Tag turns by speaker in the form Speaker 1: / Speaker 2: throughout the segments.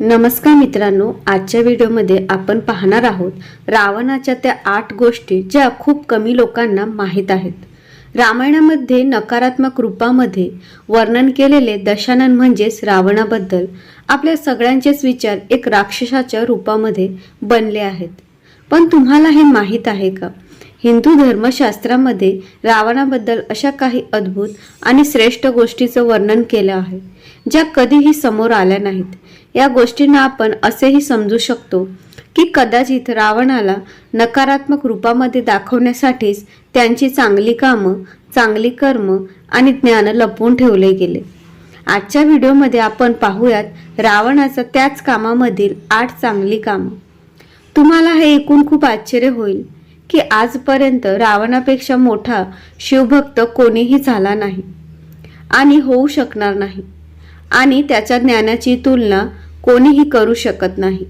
Speaker 1: नमस्कार मित्रांनो आजच्या व्हिडिओमध्ये आपण पाहणार आहोत रावणाच्या त्या आठ गोष्टी ज्या खूप कमी लोकांना माहीत आहेत. रामायणामध्ये नकारात्मक रूपामध्ये वर्णन केलेले दशानन म्हणजेच रावणाबद्दल आपल्या सगळ्यांचेच विचार एक राक्षसाच्या रूपामध्ये बनले आहेत. पण तुम्हाला हे माहीत आहे का? हिंदू धर्मशास्त्रामध्ये रावणाबद्दल अशा काही अद्भुत आणि श्रेष्ठ गोष्टीचं वर्णन केलं आहे ज्या कधीही समोर आल्या नाहीत. या गोष्टींना आपण असेही समजू शकतो की कदाचित रावणाला नकारात्मक रूपामध्ये दाखवण्यासाठीच त्यांची चांगली कामं चांगली कर्म आणि ज्ञान लपवून ठेवले गेले. आजच्या व्हिडिओमध्ये आपण पाहूयात रावणाचा त्याच कामामधील आठ चांगली कामं. तुम्हाला हे ऐकून खूप आश्चर्य होईल. की आजपर्यंत रावणापेक्षा मोठा शिवभक्त कोणीही झाला नाही आणि होऊ शकणार नाही आणि त्याच्या ज्ञानाची तुलना कोणीही करू शकत नाही.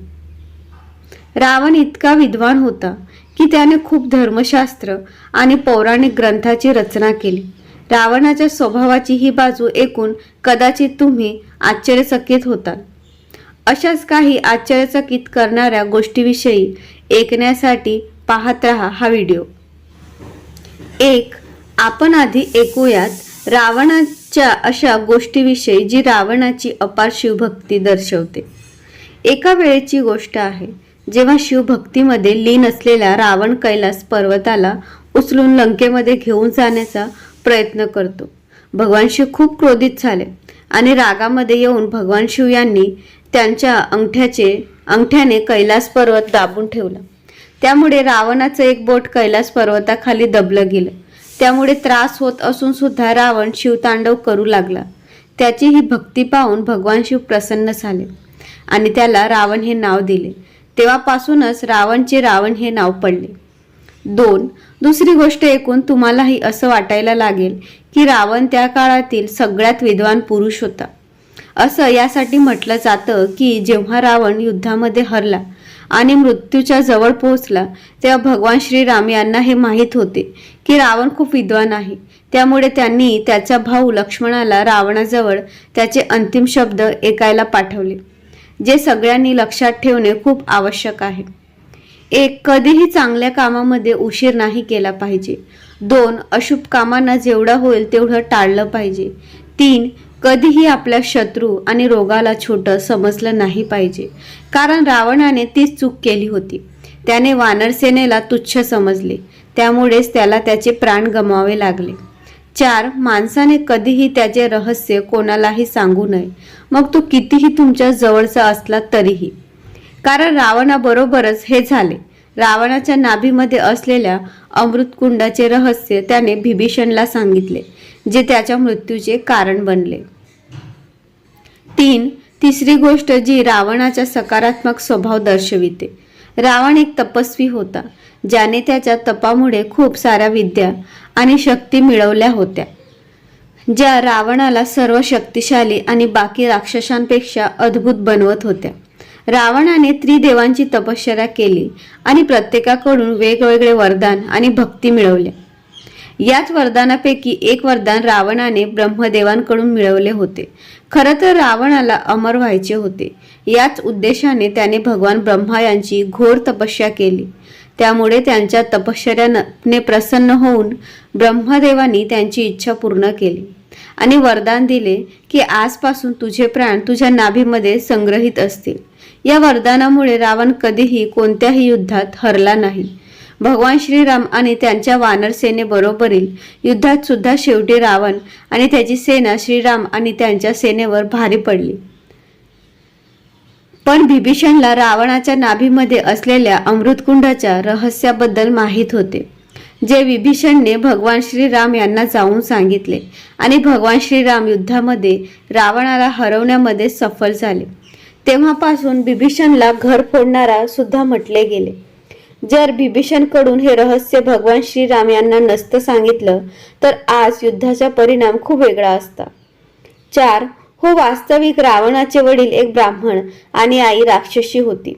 Speaker 1: रावण इतका विद्वान होता की त्याने खूप धर्मशास्त्र आणि पौराणिक ग्रंथाची रचना केली. रावणाच्या स्वभावाची ही बाजू ऐकून कदाचित तुम्ही आश्चर्यचकित होता अशाच काही आश्चर्यचकित करणाऱ्या गोष्टीविषयी ऐकण्यासाठी पाहत रहा हा व्हिडिओ. एक आपण आधी ऐकूयात रावणाच्या अशा गोष्टीविषयी जी रावणाची अपार शिवभक्ती दर्शवते. एका वेळेची गोष्ट आहे जेव्हा शिवभक्तीमध्ये लीन असलेला रावण कैलास पर्वताला उचलून लंकेमध्ये घेऊन जाण्याचा प्रयत्न करतो. भगवान शिव खूप क्रोधित झाले आणि रागामध्ये येऊन भगवान शिव यांनी त्यांच्या अंगठ्याचे अंगठ्याने कैलास पर्वत दाबून ठेवला. त्यामुळे रावणाचं एक बोट कैलास पर्वताखाली दबलं गेलं. त्यामुळे त्रास होत असून सुद्धा रावण शिवतांडव करू लागला. त्याची ही भक्ती पाहून भगवान शिव प्रसन्न झाले आणि त्याला रावण हे नाव दिले. तेव्हापासूनच रावणचे रावण हे नाव पडले. दोन दुसरी गोष्ट ऐकून तुम्हालाही असं वाटायला लागेल की रावण त्या काळातील सगळ्यात विद्वान पुरुष होता. असं यासाठी म्हटलं जातं की जेव्हा रावण युद्धामध्ये हरला आणि मृत्यूच्या जवळ पोहोचला तेव्हा भगवान श्रीराम यांना हे माहीत होते की रावण खूप विद्वान आहे. त्यामुळे त्यांनी त्याचा भाऊ लक्ष्मणाला रावणाजवळ त्याचे अंतिम शब्द ऐकायला पाठवले जे सगळ्यांनी लक्षात ठेवणे खूप आवश्यक आहे. एक कधीही चांगल्या कामामध्ये उशीर नाही केला पाहिजे. दोन अशुभ कामांना जेवढं होईल तेवढं टाळलं पाहिजे. तीन कधीही आपल्या शत्रू आणि रोगाला छोटं समजलं नाही पाहिजे. कारण रावणाने तीच चूक केली होती. त्याने वानरसेनेला तुच्छ समजले. त्यामुळेच त्याला त्याचे प्राण गमावे लागले. चार माणसाने कधीही त्याचे रहस्य कोणालाही सांगू नये. मग तो कितीही तुमच्या जवळचा असला तरीही. कारण रावणाबरोबरच हे झाले. रावणाच्या नाभीमध्ये असलेल्या अमृतकुंडाचे रहस्य त्याने बिभीषणला सांगितले. जे त्याच्या मृत्यूचे कारण बनले. तीन तिसरी गोष्ट जी रावणाचा सकारात्मक स्वभाव दर्शविते. रावण एक तपस्वी होता ज्याने त्याच्या तपामुळे खूप साऱ्या विद्या आणि शक्ती मिळवल्या होत्या. ज्या रावणाला सर्व शक्तिशाली आणि बाकी राक्षसांपेक्षा अद्भुत बनवत होत्या. रावणाने त्रिदेवांची तपश्चर्या केली आणि प्रत्येकाकडून वेगवेगळे वरदान आणि भक्ती मिळवल्या याच वरदानापैकी एक वरदान रावणाने ब्रह्मदेवांकडून मिळवले होते. खरं तर रावणाला अमर व्हायचे होते. याच उद्देशाने त्याने भगवान ब्रह्मा यांची घोर तपस्या केली. त्यामुळे त्यांच्या तपश्चर्याने प्रसन्न होऊन ब्रह्मदेवांनी त्यांची इच्छा पूर्ण केली आणि वरदान दिले की आजपासून तुझे प्राण तुझ्या नाभीमध्ये संग्रहित असतील. या वरदानामुळे रावण कधीही कोणत्याही युद्धात हरला नाही. भगवान श्रीराम आणि त्यांच्या वानर सेनेबरोबरील युद्धात सुद्धा शेवटी रावण आणि त्याची सेना श्रीराम आणि त्यांच्या सेनेवर भारी पडली. पण बिभीषणला रावणाच्या नाभीमध्ये असलेल्या अमृतकुंडाच्या रहस्याबद्दल माहीत होते जे विभीषणने भगवान श्रीराम यांना जाऊन सांगितले आणि भगवान श्रीराम युद्धामध्ये रावणाला हरवण्यामध्ये सफल झाले. तेव्हापासून बिभीषणला घर फोडणारा सुद्धा म्हटले गेले. जर बिभीषणकडून हे रहस्य भगवान श्रीराम यांना नसतं सांगितलं तर आज युद्धाचा परिणाम खूप वेगळा असता. चार हो वास्तविक रावणाचे वडील एक ब्राह्मण आणि आई राक्षसी होती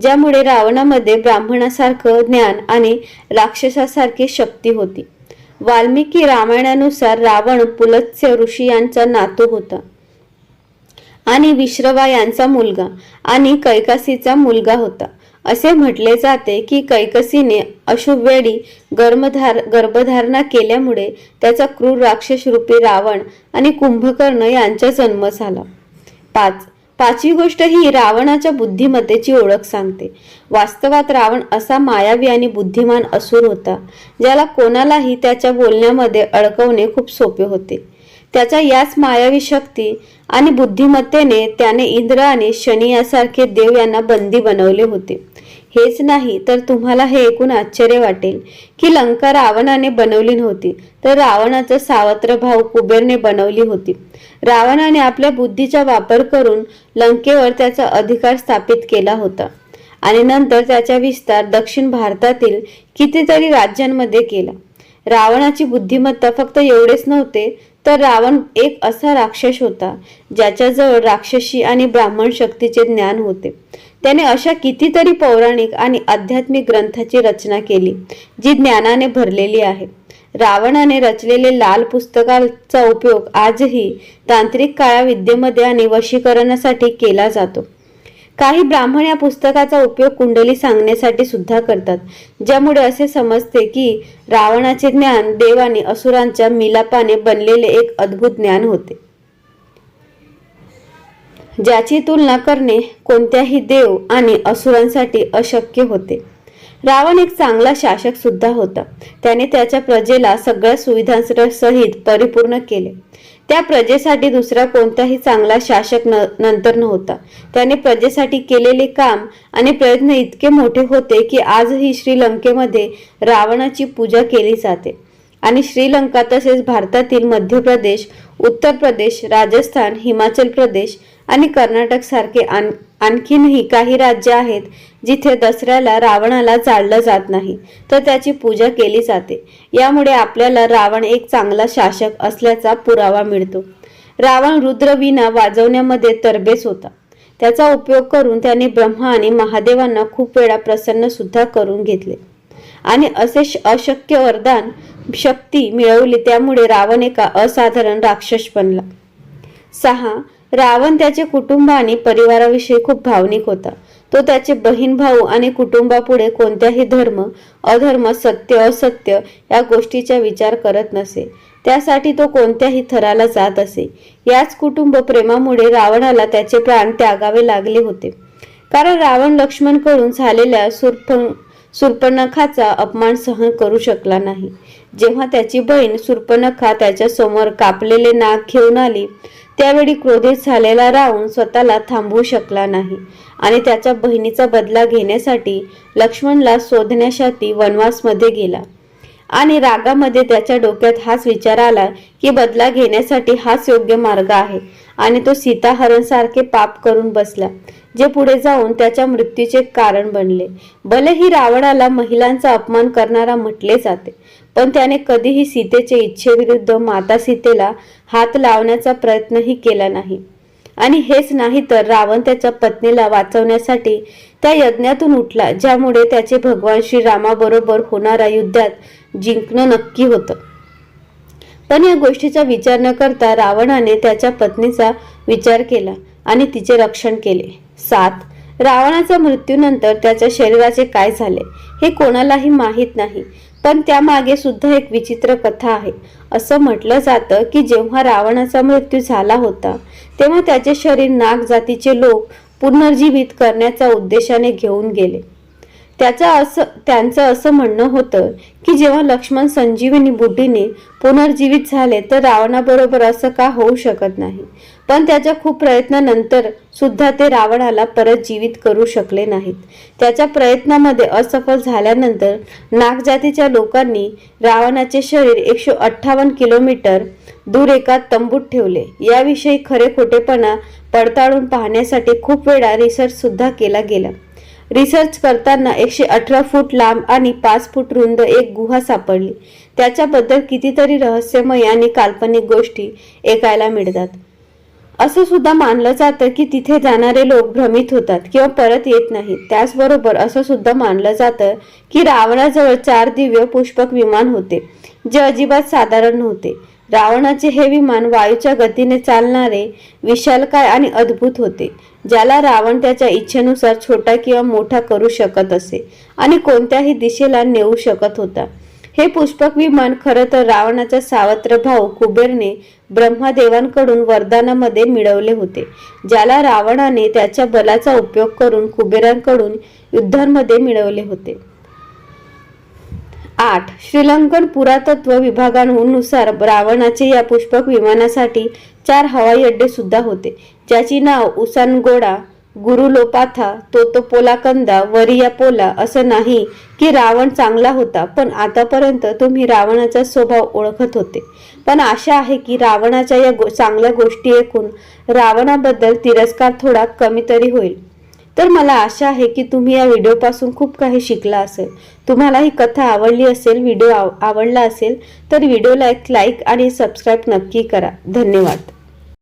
Speaker 1: ज्यामुळे रावणामध्ये ब्राह्मणासारखं ज्ञान आणि राक्षसासारखी शक्ती होती. वाल्मिकी रामायणानुसार रावण पुलत्स्य ऋषी यांचा नातू होता आणि विश्रवा यांचा मुलगा आणि कैकासीचा मुलगा होता. असे म्हटले जाते की कैकसीने अशुभ वेळी गर्भधार गर्भधारणा केल्यामुळे त्याचा क्रूर राक्षस रूपी रावण आणि कुंभकर्ण यांचा जन्म झाला. पाच पाचवी गोष्ट ही रावणाच्या बुद्धिमत्तेची ओळख सांगते. वास्तवात रावण असा मायावी आणि बुद्धिमान असुर होता ज्याला कोणालाही त्याच्या बोलण्यामध्ये अडकवणे खूप सोपे होते. त्याच्या याच मायावी शक्ती आणि बुद्धिमत्तेने त्याने इंद्र आणि शनी यासारखे देव यांना बंदी बनवले होते. हेच नाही तर तुम्हाला हे ऐकून आश्चर्य वाटेल की लंका रावणाने बनवली नव्हती तर रावणाचा सावत्र भाऊ कुबेरने बनवली होती. रावणाने आपल्या बुद्धीचा वापर करून लंकेवर त्याचा अधिकार स्थापित केला होता आणि नंतर त्याचा विस्तार दक्षिण भारतातील कितीतरी राज्यांमध्ये केला. रावणाची बुद्धिमत्ता फक्त एवढेच नव्हते तर रावण एक असा राक्षस होता ज्याच्याजवळ राक्षसी आणि ब्राह्मण शक्तीचे ज्ञान होते. त्याने अशा कितीतरी पौराणिक आणि आध्यात्मिक ग्रंथाची रचना केली जी ज्ञानाने भरलेली आहे. रावणाने रचलेले लाल पुस्तकाचा उपयोग आजही तांत्रिक काळाविद्येमध्ये आणि वशीकरणासाठी केला जातो. काही ब्राह्मण या पुस्तकाचा उपयोग कुंडली सांगण्यासाठी सुद्धा करतात. ज्यामुळे असे समजते की रावणाचे ज्ञान देवाने असुरांच्या मिलापाने बनलेले एक अद्भुत ज्ञान होते. ज्याची तुलना करणे कोणत्याही देव आणि असुरांसाठी अशक्य होते. रावण एक चांगला शासक सुद्धा होता. त्याने त्याच्या प्रजेला सगळ्या सुविधांसहित परिपूर्ण केले. त्या प्रजेसाठी दुसरा कोणताही चांगला शासक न नंतर नव्हता. त्याने प्रजेसाठी केलेले काम आणि प्रयत्न इतके मोठे होते की आजही श्रीलंकेमध्ये रावणाची पूजा केली जाते. आणि श्रीलंका तसेच भारतातील मध्य प्रदेश उत्तर प्रदेश राजस्थान हिमाचल प्रदेश आणि कर्नाटक सारखे आण आणखीनही काही राज्य आहेत जिथे दसऱ्याला रावणाला जाळलं जात नाही तर त्याची पूजा केली जाते. यामुळे आपल्याला रावण एक चांगला शासक असल्याचा पुरावा मिळतो. रावण रुद्रवीणा वाजवण्यामध्ये तरबेज होता. त्याचा उपयोग करून त्याने ब्रह्मा आणि महादेवांना खूप वेळा प्रसन्न सुद्धा करून घेतले. आणि असे अशक्य वरदान शक्ती मिळवली त्यामुळे रावण एका असाधारण राक्षस बनला. सहा रावण त्याचे कुटुंब आणि परिवाराविषयी खूप भावनिक होता. तो त्याचे बहीण भाऊ आणि कुटुंबापुढे कोणत्याही धर्म अधर्म सत्य असत्य या गोष्टीचा विचार करत नसे. त्यासाठी तो कोणत्याही थराला जात असे. याच कुटुंब प्रेमामुळे रावणाला त्याचे प्राण त्यागावे लागले होते. कारण रावण लक्ष्मणकडून झालेल्या सुरफंग सुर्पणखाचा अपमान सहन करू शकला नाही. जेव्हा त्याची बहीण सुर्पणखा त्याच्यासमोर कापलेले नाक घेऊन आली त्यावेळी क्रोधित झालेला रावण स्वतःला थांबवू शकला नाही आणि त्याच्या बहिणीचा बदला घेण्यासाठी लक्ष्मणला शोधण्यासाठी वनवासमध्ये गेला. आणि रागामध्ये त्याच्या डोक्यात हाच विचार आला की बदला घेण्यासाठी हाच योग्य मार्ग आहे आणि तो सीताहरणसारखे पाप करून बसला. जे पुढे जाऊन त्याच्या मृत्यूचे कारण बनले. भलेही रावणाला महिलांचा अपमान करणारा म्हटले जाते पण त्याने कधीही सीतेच्या इच्छेविरुद्ध माता सीतेला हात लावण्याचा प्रयत्नही केला नाही. आणि हेच नाही तर रावण त्याच्या पत्नीला वाचवण्यासाठी त्या यज्ञातून उठला ज्यामुळे त्याचे भगवान श्रीरामाबरोबर होणाऱ्या युद्धात जिंकणं नक्की होतं. पण या गोष्टीचा विचार न करता रावणाने त्याच्या पत्नीचा विचार केला आणि तिचे रक्षण केले. सात रावणाच्या मृत्यूनंतर त्याच्या शरीराचे काय झाले हे कोणालाही माहीत नाही पण त्यामागे सुद्धा एक विचित्र कथा आहे. असं म्हटलं जातं की जेव्हा रावणाचा मृत्यू झाला होता तेव्हा त्याचे शरीर नाग जातीचे लोक पुनर्जीवित करण्याच्या उद्देशाने घेऊन गेले. त्याचं असं त्यांचं असं म्हणणं होतं की जेव्हा लक्ष्मण संजीवनी बुद्धीने पुनर्जीवित झाले तर रावणाबरोबर असं का होऊ शकत नाही? पण त्याच्या खूप प्रयत्नानंतर सुद्धा ते रावणाला परत जीवित करू शकले नाहीत. त्याच्या प्रयत्नामध्ये असफल झाल्यानंतर नागजातीच्या लोकांनी रावणाचे शरीर एकशे अठ्ठावन्न किलोमीटर दूर एका तंबूत ठेवले. याविषयी खरे खोटेपणा पडताळून पाहण्यासाठी खूप वेळा रिसर्च सुद्धा केला गेला. रिसर्च करताना एकशे अठरा फूट लांब आणि पाच फूट रुंद एक गुहा सापडली. त्याच्याबद्दल कितीतरी रहस्यमय आणि काल्पनिक गोष्टी ऐकायला मिळतात. असं सुद्धा मानलं जातं की तिथे जाणारे लोक भ्रमित होतात किंवा परत येत नाहीत. त्याचबरोबर असं सुद्धा मानलं जातं की रावणाजवळ चार दिव्य पुष्पक विमान होते जे अजिबात साधारण नव्हते. रावणाचे हे विमान वायूच्या गतीने चालणारे विशालकाय आणि अद्भुत होते ज्याला रावण त्याच्या इच्छेनुसार छोटा किंवा मोठा करू शकत असे आणि कोणत्याही दिशेला नेऊ शकत होता. हे पुष्पक विमान खरं तर रावणाचा सावत्र भाऊ कुबेरने ब्रह्मदेवांकडून वरदानामध्ये मिळवले होते ज्याला रावणाने त्याच्या बलाचा उपयोग करून कुबेरांकडून युद्धांमध्ये मिळवले होते. आठ. श्रीलंकन पुरातत्व विभागानुसार रावणाचे या पुष्पक विमानासाठी चार हवाई अड्डे सुद्धा होते ज्याची नाव उसानगोडा गुरुलोपाथा तोतोपोलाकंदा वरियापोला असं नाही की रावण चांगला होता पण आतापर्यंत तुम्ही रावणाचा स्वभाव ओळखत होते. पण आशा आहे की रावणाच्या या गो चांगल्या गोष्टी ऐकून रावणाबद्दल तिरस्कार थोडा कमी तरी होईल. तर मला आशा आहे की तुम्ही या व्हिडिओपासून खूप काही शिकला असेल. तुम्हाला ही कथा आवडली असेल व्हिडिओ आव आवडला असेल तर व्हिडिओला एक लाईक आणि सबस्क्राईब नक्की करा. धन्यवाद.